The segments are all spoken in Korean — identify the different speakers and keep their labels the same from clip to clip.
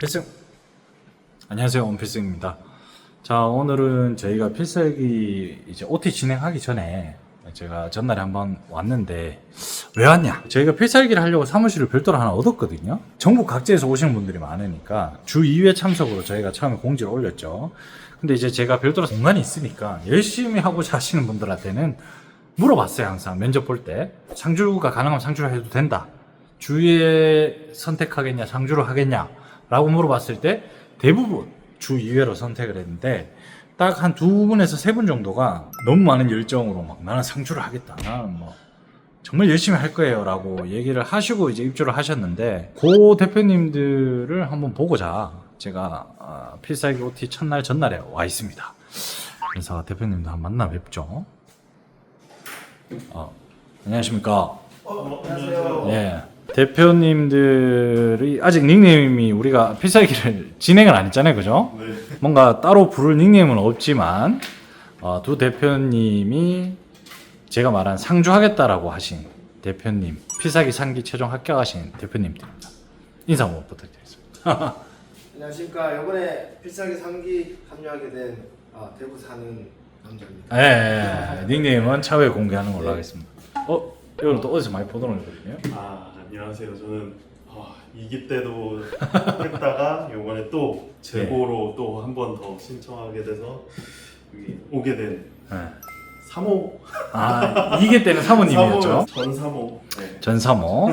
Speaker 1: 필승. 안녕하세요 원필승입니다. 자 오늘은 저희가 필살기 이제 OT 진행하기 전에 제가 전날에 한번 왔는데 왜 왔냐? 저희가 필살기를 하려고 사무실을 별도로 하나 얻었거든요. 전국 각지에서 오시는 분들이 많으니까 주 2회 참석으로 저희가 처음에 공지를 올렸죠. 근데 이제 제가 별도로 공간이 있으니까 열심히 하고자 하시는 분들한테는 물어봤어요 항상. 면접 볼 때. 상주가 가능하면 상주를 해도 된다. 주에 선택하겠냐 상주를 하겠냐 라고 물어봤을 때 대부분 주 2회로 선택을 했는데 딱 한 두 분에서 세 분 정도가 너무 많은 열정으로 막 나는 상주를 하겠다 나는 뭐 정말 열심히 할 거예요 라고 얘기를 하시고 이제 입주를 하셨는데 고 대표님들을 한번 보고자 제가 어, 필살기 OT 첫날 전날에 와 있습니다 그래서 대표님도 한번 만나 뵙죠 어, 안녕하십니까
Speaker 2: 안녕하세요.
Speaker 1: 예. 대표님들이 아직 닉네임이 우리가 필살기를 진행을 안 했잖아요, 그죠?
Speaker 2: 네.
Speaker 1: 뭔가 따로 부를 닉네임은 없지만 어, 두 대표님이 제가 말한 상주하겠다라고 하신 대표님, 필살기 상기 최종 합격하신 대표님들입니다. 인사 한번 부탁드리겠습니다.
Speaker 2: 안녕하십니까. 이번에 필살기 3기 합류하게 된 아, 대구 사는 남자입니다.
Speaker 1: 예, 예, 닉네임은 차후에 공개하는 걸로
Speaker 2: 네.
Speaker 1: 하겠습니다. 어, 이거는 또 어디서 많이 보던 거거든요.
Speaker 3: 아 안녕하세요. 저는 아, 2기 때도 했다가 이번에 또 재고로 또 한 번 더 신청하게 돼서 여기 오게 된
Speaker 1: 예.
Speaker 3: 3호
Speaker 1: 아, 이게 때는 사모님이었죠.
Speaker 3: 전 3호 네.
Speaker 1: 전 사모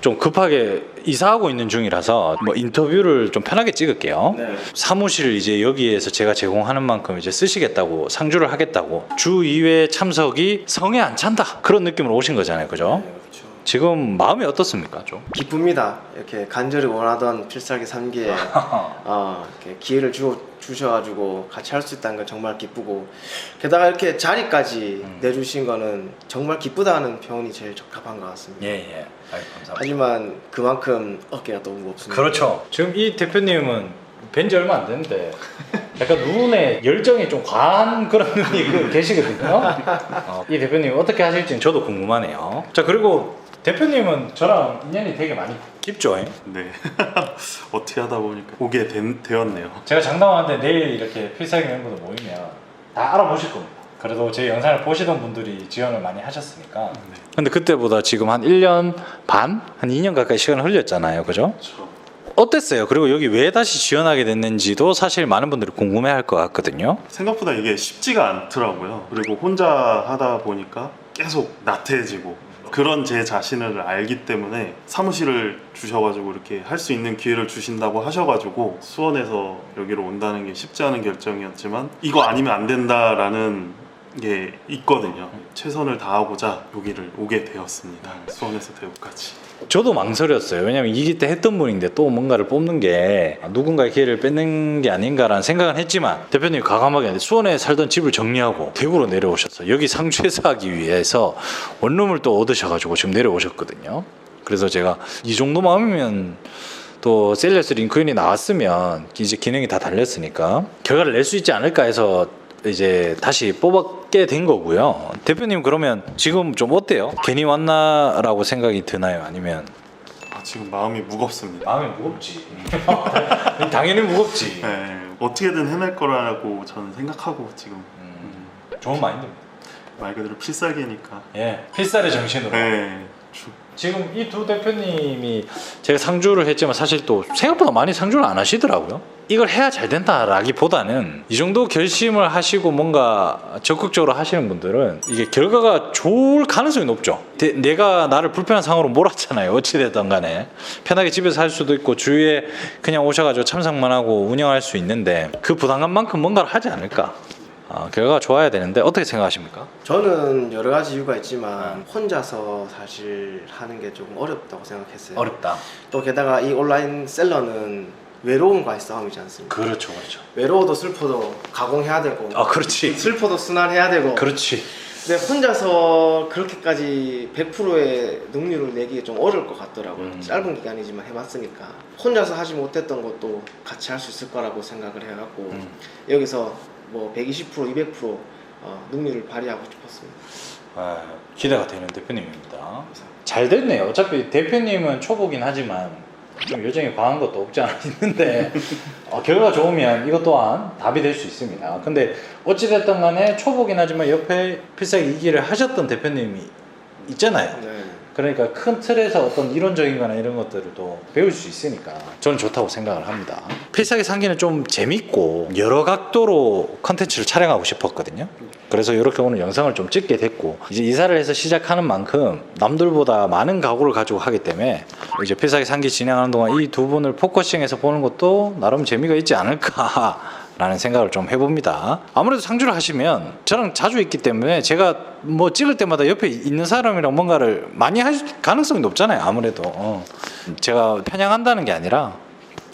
Speaker 1: 좀 급하게 이사하고 있는 중이라서 뭐 인터뷰를 좀 편하게 찍을게요.
Speaker 2: 네.
Speaker 1: 사무실을 이제 여기에서 제가 제공하는 만큼 이제 쓰시겠다고 상주를 하겠다고 주 2회 참석이 성에 안 찬다 그런 느낌으로 오신 거잖아요, 그죠? 지금 마음이 어떻습니까, 좀?
Speaker 2: 기쁩니다. 이렇게 간절히 원하던 필살기 3기에 어, 이렇게 기회를 주, 주셔가지고 같이 할 수 있다는 건 정말 기쁘고 게다가 이렇게 자리까지
Speaker 1: 음.
Speaker 2: 내주신 거는 정말 기쁘다는 표현이 제일 적합한 것 같습니다.
Speaker 1: 예, 예. 감사합니다.
Speaker 2: 하지만 그만큼 어깨가 너무 무겁습니다.
Speaker 1: 그렇죠. 지금 이 대표님은 뵌지 얼마 안 됐는데 약간 눈에 열정이 좀 과한 그런 분이 그 계시거든요. 어, 이 대표님 어떻게 하실지는 저도 궁금하네요. 자 그리고 대표님은 저랑 인연이 되게 많이 깊죠. 예?
Speaker 3: 네. 어떻게 하다 보니까 오게 된, 되었네요.
Speaker 1: 제가 장담하는데 내일 이렇게 필살기 멤버들 모이면 다 알아보실 겁니다. 그래도 제 영상을 보시던 분들이 지원을 많이 하셨으니까.
Speaker 3: 네.
Speaker 1: 근데 그때보다 지금 한 1년 반? 한 2년 가까이 시간을 흘렸잖아요. 그죠?
Speaker 3: 그렇죠.
Speaker 1: 어땠어요? 그리고 여기 왜 다시 지원하게 됐는지도 사실 많은 분들이 궁금해 할 것 같거든요.
Speaker 3: 생각보다 이게 쉽지가 않더라고요. 그리고 혼자 하다 보니까 계속 나태해지고 그런 제 자신을 알기 때문에 사무실을 주셔가지고 이렇게 할 수 있는 기회를 주신다고 하셔가지고 수원에서 여기로 온다는 게 쉽지 않은 결정이었지만 이거 아니면 안 된다라는 게 있거든요. 최선을 다하고자 여기를 오게 되었습니다. 수원에서 대구까지.
Speaker 1: 저도 망설였어요. 왜냐면 이기 때 했던 분인데 또 뭔가를 뽑는 게 누군가의 기회를 뺏는 게 아닌가라는 생각은 했지만 대표님이 과감하게 수원에 살던 집을 정리하고 대구로 내려오셨어요. 여기 상주에서 하기 위해서 원룸을 또 얻으셔가지고 지금 내려오셨거든요. 그래서 제가 이 정도 마음이면 또 셀레스 링크인이 나왔으면 이제 기능이 다 달렸으니까 결과를 낼 수 있지 않을까 해서 이제 다시 뽑게 된 거고요. 대표님 그러면 지금 좀 어때요? 괜히 왔나라고 생각이 드나요? 아니면
Speaker 3: 아, 지금 마음이 무겁습니다.
Speaker 1: 마음이 무겁지. 당연히 무겁지.
Speaker 3: 네, 어떻게든 해낼 거라고 저는 생각하고 지금
Speaker 1: 음, 좋은 마인드입니다.
Speaker 3: 말 그대로 필살기니까.
Speaker 1: 예, 필살의 정신으로.
Speaker 3: 네, 주-
Speaker 1: 지금 이 두 대표님이 제가 상주를 했지만 사실 또 생각보다 많이 상주를 안 하시더라고요. 이걸 해야 잘 된다라기보다는 이 정도 결심을 하시고 뭔가 적극적으로 하시는 분들은 이게 결과가 좋을 가능성이 높죠. 대- 내가 나를 불편한 상황으로 몰았잖아요. 어찌됐든 간에. 편하게 집에서 할 수도 있고 주위에 그냥 오셔가지고 참석만 하고 운영할 수 있는데 그 부담감만큼 뭔가를 하지 않을까. 아, 결과가 좋아야 되는데 어떻게 생각하십니까?
Speaker 2: 저는 여러 가지 이유가 있지만 혼자서 사실 하는 게 조금 어렵다고 생각했어요.
Speaker 1: 어렵다.
Speaker 2: 또 게다가 이 온라인 셀러는 외로움과의 싸움이지 않습니까?
Speaker 1: 그렇죠, 그렇죠.
Speaker 2: 외로워도 슬퍼도 가공해야 되고
Speaker 1: 아, 그렇지.
Speaker 2: 슬퍼도 순환해야 되고
Speaker 1: 그렇지.
Speaker 2: 근데 혼자서 그렇게까지 100%의 능률을 내기 좀 어려울 것 같더라고요.
Speaker 1: 음.
Speaker 2: 짧은 기간이지만 해봤으니까 혼자서 하지 못했던 것도 같이 할 수 있을 거라고 생각을 해갖고
Speaker 1: 음.
Speaker 2: 여기서 뭐 120% 200% 어, 능률을 발휘하고 싶었습니다.
Speaker 1: 아, 기대가 되는 대표님입니다. 잘 됐네요. 어차피 대표님은 초보긴 하지만 좀 요정이 과한 것도 없지 않아 있는데 어, 결과가 좋으면 이것 또한 답이 될 수 있습니다. 근데 어찌됐든 간에 초보긴 하지만 옆에 필살기 2기를 하셨던 대표님이 있잖아요.
Speaker 2: 네.
Speaker 1: 그러니까 큰 틀에서 어떤 이론적인 거나 이런 것들을 또 배울 수 있으니까 저는 좋다고 생각을 합니다. 필살기 상기는 좀 재밌고 여러 각도로 컨텐츠를 촬영하고 싶었거든요. 그래서 이렇게 오늘 영상을 좀 찍게 됐고 이제 이사를 해서 시작하는 만큼 남들보다 많은 각오를 가지고 하기 때문에 이제 필살기 상기 진행하는 동안 이 두 분을 포커싱해서 보는 것도 나름 재미가 있지 않을까 라는 생각을 좀 해봅니다. 아무래도 상주를 하시면 저랑 자주 있기 때문에 제가 뭐 찍을 때마다 옆에 있는 사람이랑 뭔가를 많이 할 가능성이 높잖아요. 아무래도 어. 제가 편향한다는 게 아니라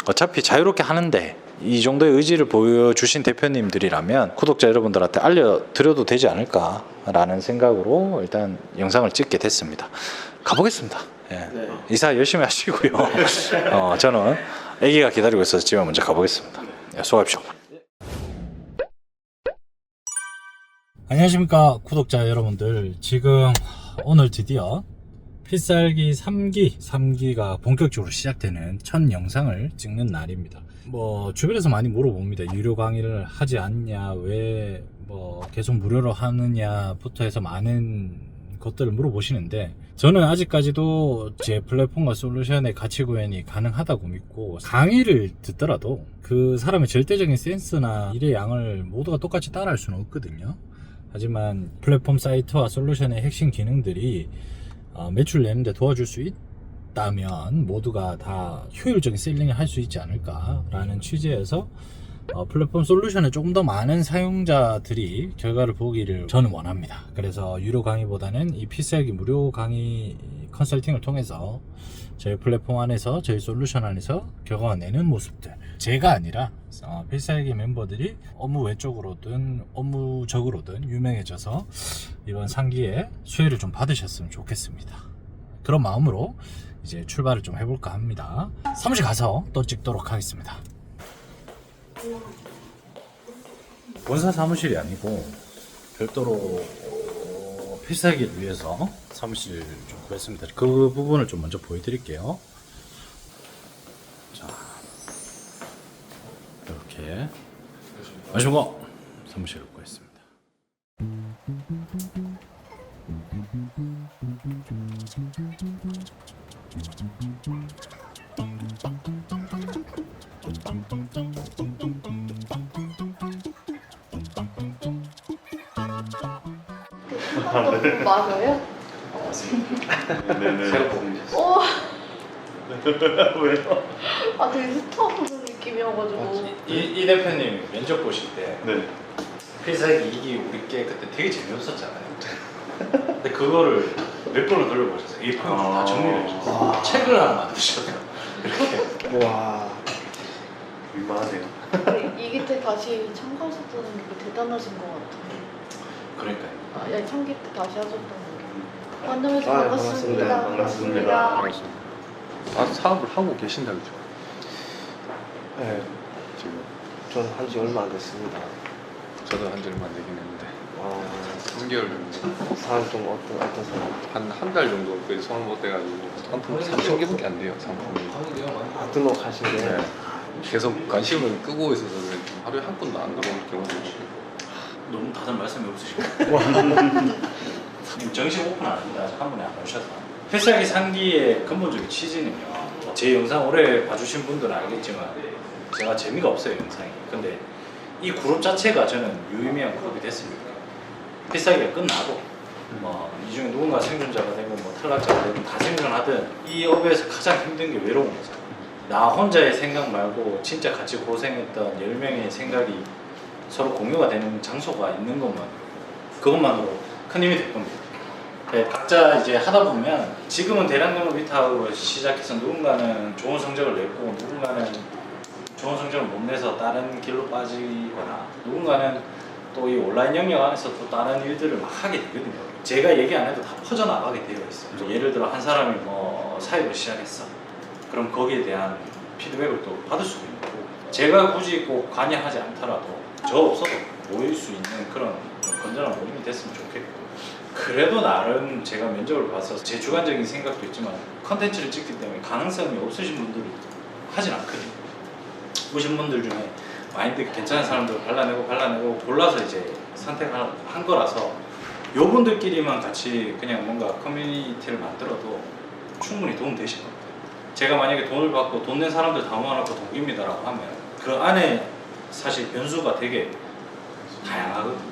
Speaker 1: 어차피 자유롭게 하는데 이 정도의 의지를 보여주신 대표님들이라면 구독자 여러분들한테 알려드려도 되지 않을까라는 생각으로 일단 영상을 찍게 됐습니다. 가보겠습니다. 예.
Speaker 2: 네.
Speaker 1: 이사 열심히 하시고요. 어, 저는 아기가 기다리고 있어서 집에 먼저 가보겠습니다. 예, 수고하십시오. 안녕하십니까 구독자 여러분들. 지금 오늘 드디어 필살기 3기 3기가 본격적으로 시작되는 첫 영상을 찍는 날입니다. 뭐 주변에서 많이 물어봅니다. 유료 강의를 하지 않냐 왜 뭐 계속 무료로 하느냐부터 해서 많은 것들을 물어보시는데 저는 아직까지도 제 플랫폼과 솔루션의 가치 구현이 가능하다고 믿고 강의를 듣더라도 그 사람의 절대적인 센스나 일의 양을 모두가 똑같이 따라할 수는 없거든요 하지만 플랫폼 사이트와 솔루션의 핵심 기능들이 어, 매출 내는데 도와줄 수 있다면 모두가 다 효율적인 셀링을 할 수 있지 않을까라는 취지에서 어, 플랫폼 솔루션에 조금 더 많은 사용자들이 결과를 보기를 저는 원합니다. 그래서 유료 강의보다는 이 필살기 무료 강의 컨설팅을 통해서 저희 플랫폼 안에서 저희 솔루션 안에서 결과가 내는 모습들 제가 아니라 어, 필살기 멤버들이 업무 외적으로든 업무적으로든 유명해져서 이번 상기에 수혜를 좀 받으셨으면 좋겠습니다. 그런 마음으로 이제 출발을 좀 해볼까 합니다. 사무실 가서 또 찍도록 하겠습니다. 본사 사무실이 아니고 별도로 어, 필살기를 위해서 사무실을 좀 구했습니다. 그 부분을 좀 먼저 보여드릴게요. 자, 이렇게 안녕하십니까 사무실을 구했습니다.
Speaker 4: 맞아요?
Speaker 3: 네네.
Speaker 4: 오,
Speaker 3: 왜요?
Speaker 4: 아 되게 스타 보는 느낌이어가지고
Speaker 1: 이, 이 대표님 면접 보실 때
Speaker 3: 네.
Speaker 1: 필살기 이기 우리 게 그때 되게 재미없었잖아요. 근데 그거를 몇 번을 돌려보셨어요. 이 포인트 다 정리를 해주셨어요. 책을 하나 만드셨어요. 이렇게.
Speaker 2: 와.
Speaker 3: 민망하네요.
Speaker 4: 근데 이기 때 다시 참가하셨다는 게 대단하신 것 같아요.
Speaker 1: 그러니까요.
Speaker 4: 아, 예, 참기 때 다시 하셨다는 게. 만나면서
Speaker 2: 아,
Speaker 4: 반갑습니다.
Speaker 2: 반갑습니다.
Speaker 3: 반갑습니다.
Speaker 5: 아 사업을 하고 계신다 그죠?
Speaker 2: 네.
Speaker 5: 지금
Speaker 2: 저는 한지 얼마 안 됐습니다.
Speaker 5: 저도 한지 얼마 안 되긴 했는데
Speaker 2: 와.
Speaker 5: 3개월 정도
Speaker 2: 사람 좀 어떤 어떤 사람?
Speaker 5: 한 한 달 정도까지 손을 못 대가지고 상품 3천 개밖에 안 돼요 상품이
Speaker 2: 아, 등록하신 게.
Speaker 5: 네. 계속 관심을 끄고 있어서 하루에 한 건도 안 들어오는 경우도 있고
Speaker 1: 너무 다들 말씀이 없으시고. 지금 정식 오픈 안 했는데 아직 한 분이 안 오셔서. 필살기 상기의 근본적인 취지는요. 제 영상 오래 봐주신 분들은 알겠지만 제가 재미가 없어요 영상이. 근데 이 그룹 자체가 저는 유의미한 그룹이 됐습니다. 필살기가 끝나도 뭐이 중에 누군가 생존자가 되고 뭐 탈락자가 되고 다 생존하든 이 업에서 가장 힘든 게 외로운 거죠. 나 혼자의 생각 말고 진짜 같이 고생했던 10명의 생각이 서로 공유가 되는 장소가 있는 것만 그것만으로 큰 힘이 될 겁니다. 네, 각자 이제 하다 보면 지금은 대량경로 위탁으로 시작해서 누군가는 좋은 성적을 냈고 누군가는 좋은 성적을 못 내서 다른 길로 빠지거나 누군가는 또 이 온라인 영역 안에서 또 다른 일들을 막 하게 되거든요. 제가 얘기 안 해도 다 퍼져나가게 되어 있어요. 그래서 예를 들어 한 사람이 뭐 사업을 시작했어. 그럼 거기에 대한 피드백을 또 받을 수도 있고 제가 굳이 꼭 관여하지 않더라도 저 없어도 모일 수 있는 그런 좀 건전한 모임이 됐으면 좋겠고 그래도 나름 제가 면접을 봐서 제 주관적인 생각도 있지만 컨텐츠를 찍기 때문에 가능성이 없으신 분들이 하진 않거든요. 오신 분들 중에 마인드 괜찮은 사람들 발라내고 발라내고 골라서 이제 선택한 한 거라서 요 분들끼리만 같이 그냥 뭔가 커뮤니티를 만들어도 충분히 도움 되실 겁니다. 제가 만약에 돈을 받고 돈 낸 사람들 다 모아놓고 동기입니다라고 하면 그 안에 사실 변수가 되게 다양하거든요.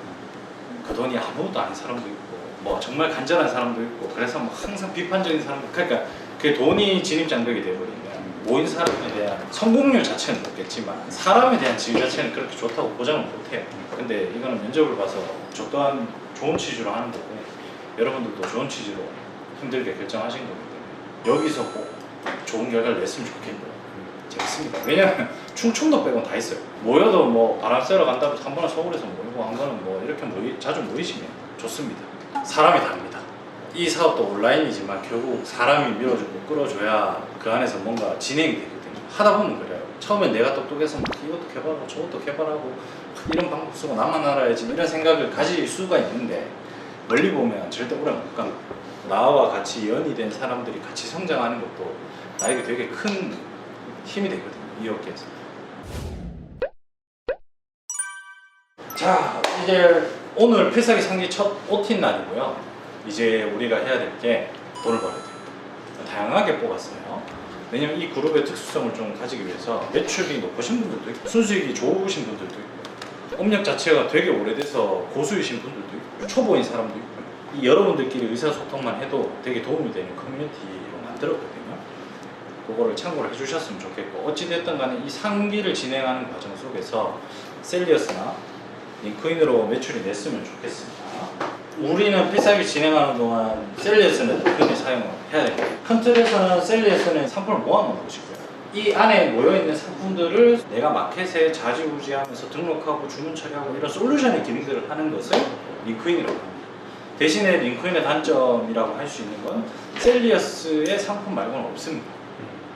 Speaker 1: 그 돈이 아무것도 아닌 사람도 있고 뭐 정말 간절한 사람도 있고 그래서 뭐 항상 비판적인 사람도 그러니까 그 돈이 진입 장벽이 돼버리면 모인 사람에 대한 성공률 자체는 높겠지만 사람에 대한 지위 자체는 그렇게 좋다고 보장을 못해요. 근데 이거는 면접을 봐서 저 또한 좋은 취지로 하는 거고 여러분들도 좋은 취지로 힘들게 결정하신 거기 때문에 여기서 꼭 좋은 결과를 냈으면 좋겠고요. 재밌습니다. 왜냐면 충청도 빼곤 다 있어요. 모여도 뭐 바람 쐬러 간다고 한 번은 서울에서 모이고 한 번은 뭐 이렇게 모이, 자주 모이시면 좋습니다. 사람이 다릅니다. 이 사업도 온라인이지만 결국 사람이 밀어주고 끌어줘야 그 안에서 뭔가 진행이 되거든요. 하다 보면 그래요. 처음엔 내가 똑똑해서 막 이것도 개발하고 저것도 개발하고 이런 방법 쓰고 나만 알아야지 이런 생각을 가질 수가 있는데 멀리 보면 절대 오래 못 갑니다. 나와 같이 연이 된 사람들이 같이 성장하는 것도 나에게 되게 큰 힘이 되거든요. 이 업계에서. 자, 이제 오늘 필살기 상기 첫 OT 날이고요. 이제 우리가 해야 될 게 돈을 벌어야 돼요. 다양하게 뽑았어요. 왜냐면 이 그룹의 특수성을 좀 가지기 위해서 매출이 높으신 분들도 있고 순수익이 좋으신 분들도 있고 업력 자체가 되게 오래돼서 고수이신 분들도 있고 초보인 사람도 있고 이 여러분들끼리 의사소통만 해도 되게 도움이 되는 커뮤니티로 만들었거든요. 그거를 참고를 해주셨으면 좋겠고 어찌됐든 간에 이 상기를 진행하는 과정 속에서 셀리어스나 링크인으로 매출이 냈으면 좋겠습니다. 우리는 필살기 진행하는 동안 셀리어스는 링크인을 사용을 해야 됩니다. 큰 틀에서는 셀리어스는 상품을 모아놓은 것이고요. 이 안에 모여있는 상품들을 내가 마켓에 자지우지하면서 등록하고 주문 처리하고 이런 솔루션의 기능들을 하는 것을 링크인이라고 합니다. 대신에 링크인의 단점이라고 할 수 있는 건 셀리어스의 상품 말고는 없습니다.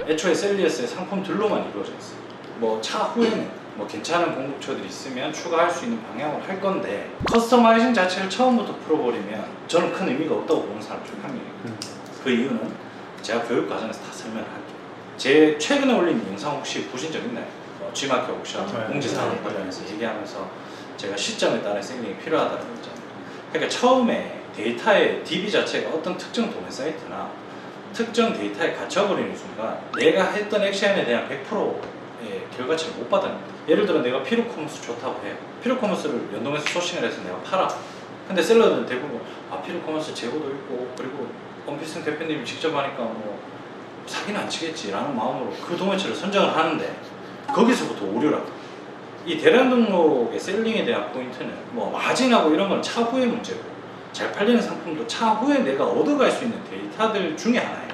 Speaker 1: 애초에 셀리어스의 상품들로만 이루어져 있어요. 뭐 차후에는 뭐 괜찮은 공급처들이 있으면 추가할 수 있는 방향으로 할 건데 커스터마이징 자체를 처음부터 풀어버리면 저는 큰 의미가 없다고 보는 사람 중 한 명이에요. 그 이유는 제가 교육 과정에서 다 설명을 할게요. 제 최근에 올린 영상 혹시 보신 적 있나요? 어, G마켓 옥션
Speaker 2: 네.
Speaker 1: 공지사항 관련해서 얘기하면서 제가 시점에 따라 셀링이 필요하다고 했잖아요. 그러니까 처음에 데이터의 DB 자체가 어떤 특정 도메 사이트나 특정 데이터에 갇혀버리는 순간 내가 했던 액션에 대한 100%의 결과치를 못 받아냅니다. 예를 들어 내가 피루커머스 좋다고 해요. 피루커머스를 연동해서 소싱을 해서 내가 팔아. 근데 셀러들은 대부분 아 피루커머스 재고도 있고 그리고 원피스 대표님이 직접 하니까 뭐 사기는 안 치겠지라는 마음으로 그 도매체를 선정을 하는데 거기서부터 오류라고. 이 대량 등록의 셀링에 대한 포인트는 뭐 마진하고 이런 건 차후의 문제고 잘 팔리는 상품도 차후에 내가 얻어갈 수 있는 데이터들 중에 하나예요.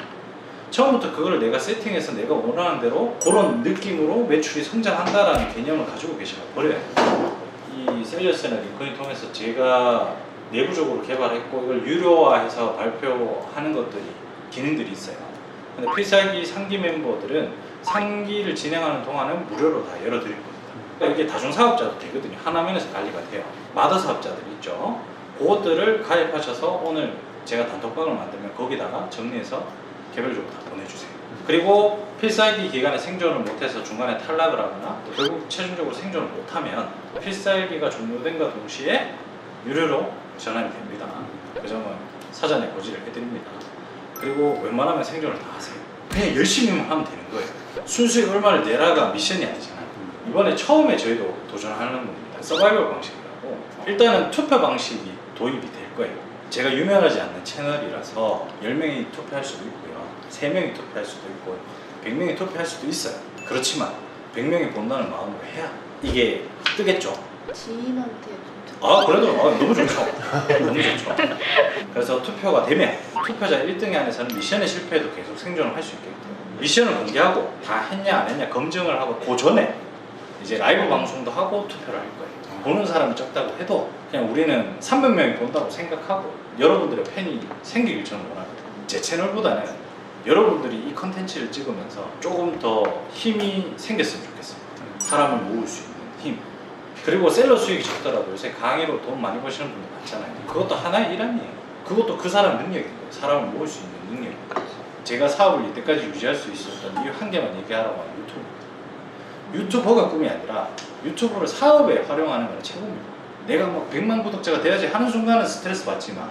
Speaker 1: 처음부터 그걸 내가 세팅해서 내가 원하는 대로 그런 느낌으로 매출이 성장한다라는 개념을 가지고 계시면 버려야 돼요. 이 셀리어스나 링컨을 통해서 제가 내부적으로 개발했고 이걸 유료화해서 발표하는 것들이 기능들이 있어요. 근데 필살기 상기 멤버들은 상기를 진행하는 동안은 무료로 다 열어드릴 겁니다. 그러니까 이게 다중 사업자도 되거든요. 하나면에서 관리가 돼요. 마더 사업자들 있죠. 그것들을 가입하셔서 오늘 제가 단톡방을 만들면 거기다가 정리해서 개별적으로 다 보내주세요. 그리고 필살기 기간에 생존을 못해서 중간에 탈락을 하거나 또 결국 최종적으로 생존을 못하면 필살기가 종료된과 동시에 유료로 전환이 됩니다. 그 점은 사전에 고지를 해드립니다. 그리고 웬만하면 생존을 다 하세요. 그냥 열심히만 하면 되는 거예요. 순수익 얼마를 내라가 미션이 아니잖아요. 이번에 처음에 저희도 도전하는 겁니다. 서바이벌 방식이라고. 일단은 투표 방식이 도입이 될 거예요. 제가 유명하지 않는 채널이라서 10명이 투표할 수도 있고요. 3명이 투표할 수도 있고 100명이 투표할 수도 있어요. 그렇지만 100명이 본다는 마음으로 해야 이게 뜨겠죠.
Speaker 4: 지인한테 좀
Speaker 1: 아 그래도 아, 너무 좋죠. 너무 좋죠. 그래서 투표가 되면 투표자 1등이 안에 서는 미션에 실패해도 계속 생존을 할 수 있게끔 미션을 공개하고 다 했냐 안 했냐 검증을 하고 그 전에 이제 라이브 방송도 하고 투표를 할 거예요. 보는 사람이 적다고 해도 그냥 우리는 300명이 본다고 생각하고 여러분들의 팬이 생기길 저는 원합니다. 제 채널보다는 여러분들이 이 컨텐츠를 찍으면서 조금 더 힘이 생겼으면 좋겠습니다. 사람을 모을 수 있는 힘. 그리고 셀러 수익이 적더라도 요새 강의로 돈 많이 버시는 분들 많잖아요. 그것도 하나의 일환이에요. 그것도 그 사람 능력인 거예요. 사람을 모을 수 있는 거예요. 제가 사업을 이때까지 유지할 수 있었던 이유 한 개만 얘기하라고 하면 유튜버가 꿈이 아니라 유튜브를 사업에 활용하는 건 최고입니다. 내가 막 100만 구독자가 돼야지 하는 순간은 스트레스 받지만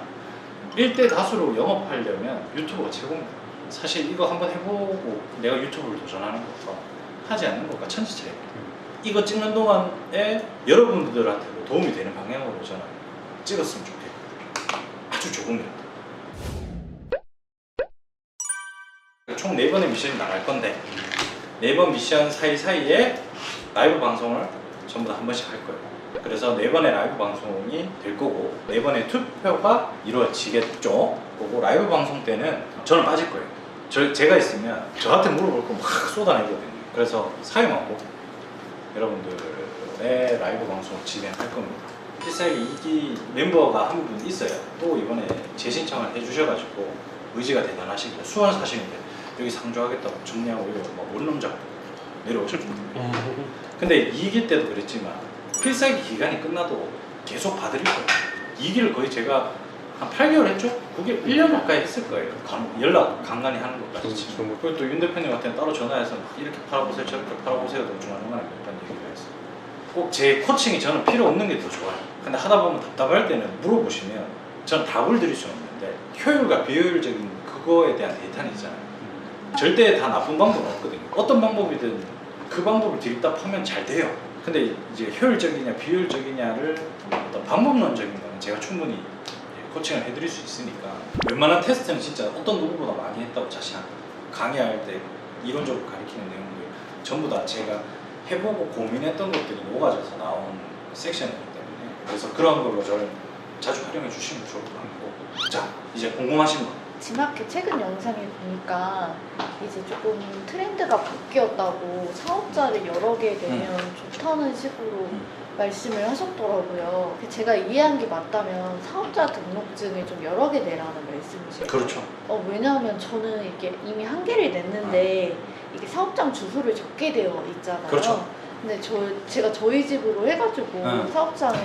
Speaker 1: 일대 다수로 영업하려면 유튜브가 최고입니다. 사실 이거 한번 해보고 내가 유튜브를 도전하는 것과 하지 않는 것과 천지 차이입니다. 이거 찍는 동안에 여러분들한테도 도움이 되는 방향으로 저는 찍었으면 좋겠고 아주 조금이라도 총 4번의 미션이 나갈 건데 4번 미션 사이사이에 라이브 방송을 전부 다 한 번씩 할 거예요. 그래서 4번의 라이브 방송이 될 거고 4번의 투표가 이루어지겠죠? 그리고 라이브 방송 때는 저는 빠질 거예요. 저, 제가 있으면 저한테 물어볼 거 막 쏟아내거든요. 그래서 사용하고 여러분들의 라이브 방송을 진행할 겁니다. 필살기 2기 멤버가 한 분 있어요. 또 이번에 재신청을 해주셔가지고 의지가 대단하시고 수원 사시는데 여기 상주하겠다고 정리하고 이거 막 원룸 잡고 내려오실 분들. 근데 2기 때도 그랬지만 필살기 기간이 끝나도 계속 받을 거예요. 2기를 거의 제가 한 8개월 했죠? 그게 1년 가까이 했을 거예요. 간- 연락 간간히 하는 것까지 치면. 그리고 또 윤 대표님 같은 는 따로 전화해서 막 이렇게 팔아보세요, 저렇게 팔아보세요. 또 중간중간에 몇번 얘기를 했어요. 꼭 제 코칭이 저는 필요 없는 게 더 좋아요. 근데 하다 보면 답답할 때는 물어보시면 저는 답을 드릴 수는 없는데 효율과 비효율적인 그거에 대한 데이터는 있잖아요. 절대 다 나쁜 방법은 없거든요. 어떤 방법이든 그 방법을 들이다 파면 잘 돼요. 근데 이제 효율적이냐 비효율적이냐를 어떤 방법론적인 거는 제가 충분히 예, 코칭을 해드릴 수 있으니까 웬만한 테스트는 진짜 어떤 누구보다 많이 했다고 자신합니다. 강의할 때 이론적으로 가리키는 내용들 전부 다 제가 해보고 고민했던 것들이 녹아져서 나온 섹션이기 때문에 그래서 그런 걸로 저를 자주 활용해 주시면 좋을 것 같고 자 이제 궁금하신 거
Speaker 4: 지마켓 최근 영상에 보니까 이제 조금 트렌드가 바뀌었다고 사업자를 여러 개 내면 좋다는 식으로
Speaker 1: 음.
Speaker 4: 말씀을 하셨더라고요. 제가 이해한 게 맞다면 사업자 등록증을 좀 여러 개 내라는 말씀이세요.
Speaker 1: 그렇죠
Speaker 4: 어, 왜냐하면 저는 이게 이미 한 개를 냈는데 이게 사업장 주소를 적게 되어 있잖아요.
Speaker 1: 그렇죠.
Speaker 4: 근데 저 제가 저희 집으로 해가지고
Speaker 1: 응.
Speaker 4: 사업장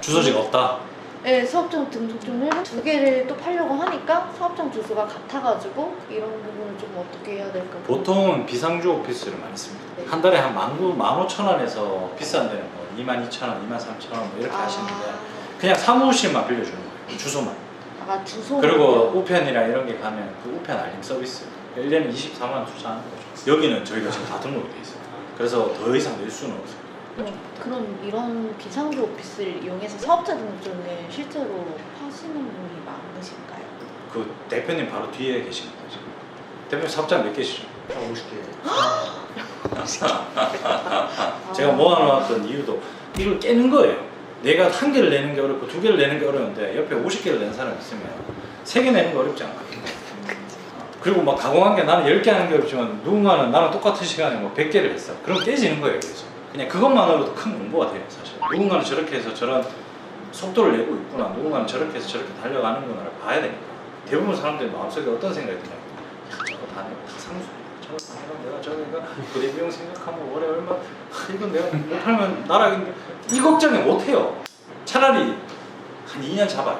Speaker 1: 주소지가 없다
Speaker 4: 네, 사업장 등록 좀 해서 두 개를 또 팔려고 하니까 사업장 주소가 같아가지고 이런 부분을 좀 어떻게 해야 될까?
Speaker 1: 보통은 비상주 오피스를 많이 씁니다.
Speaker 4: 네.
Speaker 1: 한 달에 한 만구 만 오천 원에서 비싼 데는 뭐 2만 2천 원, 2만 3천 원뭐 이렇게 하시는데 그냥 사무실만 빌려주는 거예요. 주소만.
Speaker 4: 아, 주소
Speaker 1: 그리고 우편이랑 이런 게 가면 그 우편 알림 서비스. 1년에 24만 원 투자하는 거죠. 여기는 저희가 지금 다 등록이 돼 있어요. 그래서 더 이상 낼 수는 없어요
Speaker 4: 어, 그럼 이런 비상주 오피스를 이용해서 사업자 등록증을 실제로 파시는 분이 많으실까요?
Speaker 1: 그 대표님 바로 뒤에 계신 거죠 지금 대표님 사업자 몇 개시죠?
Speaker 4: 50개.
Speaker 1: 제가 모아놓았던 이유도 이걸 깨는 거예요. 내가 한 개를 내는 게 어렵고 두 개를 내는 게 어려운데 옆에 50개를 내는 사람이 있으면 세 개 내는 거 어렵지 않거든요. 그리고 막 가공한 게 나는 10개 하는 게 어렵지만 누군가는 나랑 똑같은 시간에 뭐 100개를 했어. 그럼 깨지는 거예요. 그래서 그냥 그것만으로도 큰 공부가 돼요. 사실. 누군가는 저렇게 해서 저런 속도를 내고 있구나. 누군가는 저렇게 해서 저렇게 달려가는구나를 봐야 되니까. 대부분 사람들이 마음속에 어떤 생각이 드냐면 야 저거 다 내가 다 상수야. 저거 다 내가 내가 저거 부대 비용 생각하면 월에 얼마 하, 이건 내가 못 팔면 나락인데 이 걱정을 못 해요. 차라리 한 2년 잡아요.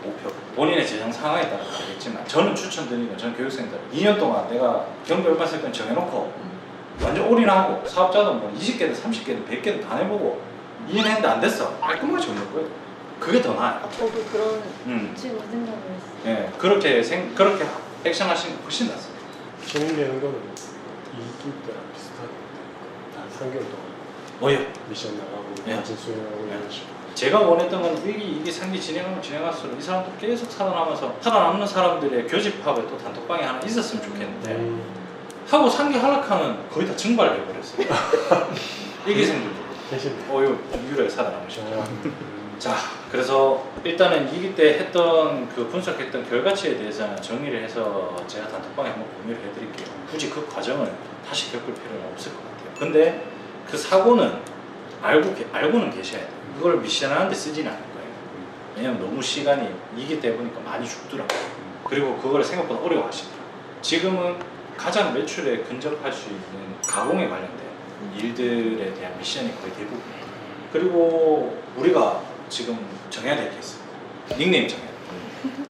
Speaker 1: 목표. 본인의 재정 상황에 따라 다르겠지만 저는 추천드리는 건 저는 교육생들 2년 동안 내가 경비 얼마 쓸 건 정해놓고 완전 올인하고 사업자도 뭐 20개든 30개든 100개든 다 내보고 2년 했는데 안 됐어. 깔끔하게 정리할 거예요. 그게 더 나아요.
Speaker 4: 아, 저도 그런
Speaker 1: 음.
Speaker 4: 지금 생각을 했어요.
Speaker 1: 예, 그렇게 생 그렇게 액션 하시는 게 훨씬 낫습니다.
Speaker 6: 진행되는 거는 2기 때랑 비슷하게 한 3개월 동안
Speaker 1: 뭐요?
Speaker 6: 미션 나가고
Speaker 1: 네.
Speaker 6: 마진 수행하고 이런 식으로
Speaker 1: 제가 원했던 건 위기 이게 상기 진행하면 진행할수록 이 사람들 계속 살아남아서 살아남는 사람들의 교집합에 또 단톡방이 하나 있었으면 좋겠는데
Speaker 6: 음,
Speaker 1: 하고 상기 하락하는 거의 다 증발해 버렸어요. 일기생들도.
Speaker 6: 대신
Speaker 1: 어, 이거 유일하게 살아남으셨죠.
Speaker 6: 음,
Speaker 1: 자, 그래서 일단은 이기 때 했던 그 분석했던 결과치에 대해서는 정리를 해서 제가 단톡방에 한번 공유를 해드릴게요. 굳이 그 과정을 다시 겪을 필요는 없을 것 같아요. 근데 그 사고는 알고 계- 알고는 계셔야 돼요. 그걸 미션하는데 쓰지는 않을 거예요. 왜냐면 너무 시간이 이기 때 보니까 많이 죽더라고요. 그리고 그걸 생각보다 어려워하시더라고요. 지금은 가장 매출에 근접할 수 있는 가공에 관련된 일들에 대한 미션이 거의 대부분이에요. 그리고 우리가 지금 정해야 될 게 있어요. 닉네임 정해야 돼요.